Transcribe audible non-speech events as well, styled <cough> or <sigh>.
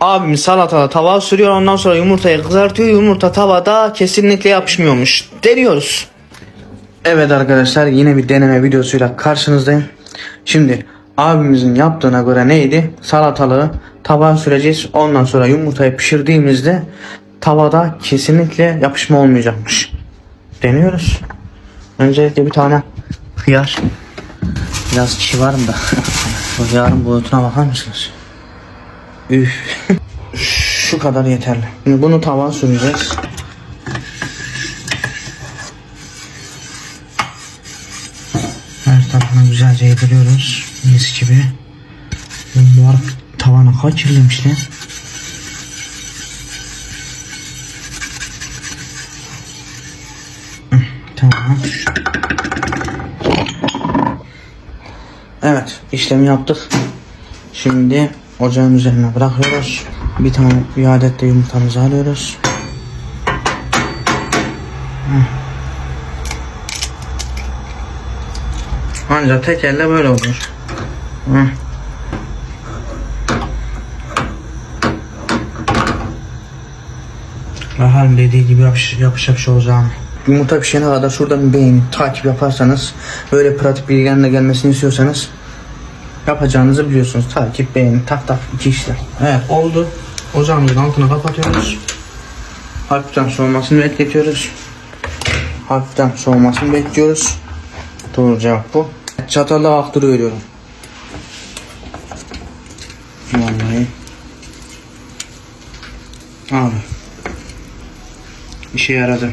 Abim salatada tava sürüyor ondan sonra yumurtayı kızartıyor. Yumurta tavada kesinlikle yapışmıyormuş. Deniyoruz. Evet arkadaşlar yine bir deneme videosuyla karşınızdayım. Şimdi abimizin yaptığına göre neydi? Salatalığı tavaya süreceğiz. Ondan sonra yumurtayı pişirdiğimizde tavada kesinlikle yapışma olmayacakmış. Deniyoruz. Öncelikle bir tane hıyar. Biraz kişi varım da. <laughs> Bu hıyarın boyutuna bakar mısınız? Üf. Şu kadar yeterli. Şimdi bunu tavaya süreceğiz. Her tarafını güzelce yediriyoruz. Mis gibi. Bu arada tavana kaç kirlemiş lan? Tamam. Evet işlemi yaptık. Şimdi ocağın üzerine bırakıyoruz. Bir tane bir adet de yumurtamızı alıyoruz. Ancak tek elle böyle olur. Hı. Bakalım dediği gibi yapış, yapış yapış olacağını. Yumurta pişene kadar şuradan beğeni takip yaparsanız böyle pratik bilgilerin de gelmesini istiyorsanız yapacağınızı biliyorsunuz. Takip beğeni tak tak iki işler. Evet oldu. Ocağımızın altını kapatıyoruz. Hafiften soğumasını bekletiyoruz. Hafiften soğumasını bekliyoruz. Doğru cevap bu. Çatalla aktırıveriyorum. Vallahi. Abi. İşe yaradı.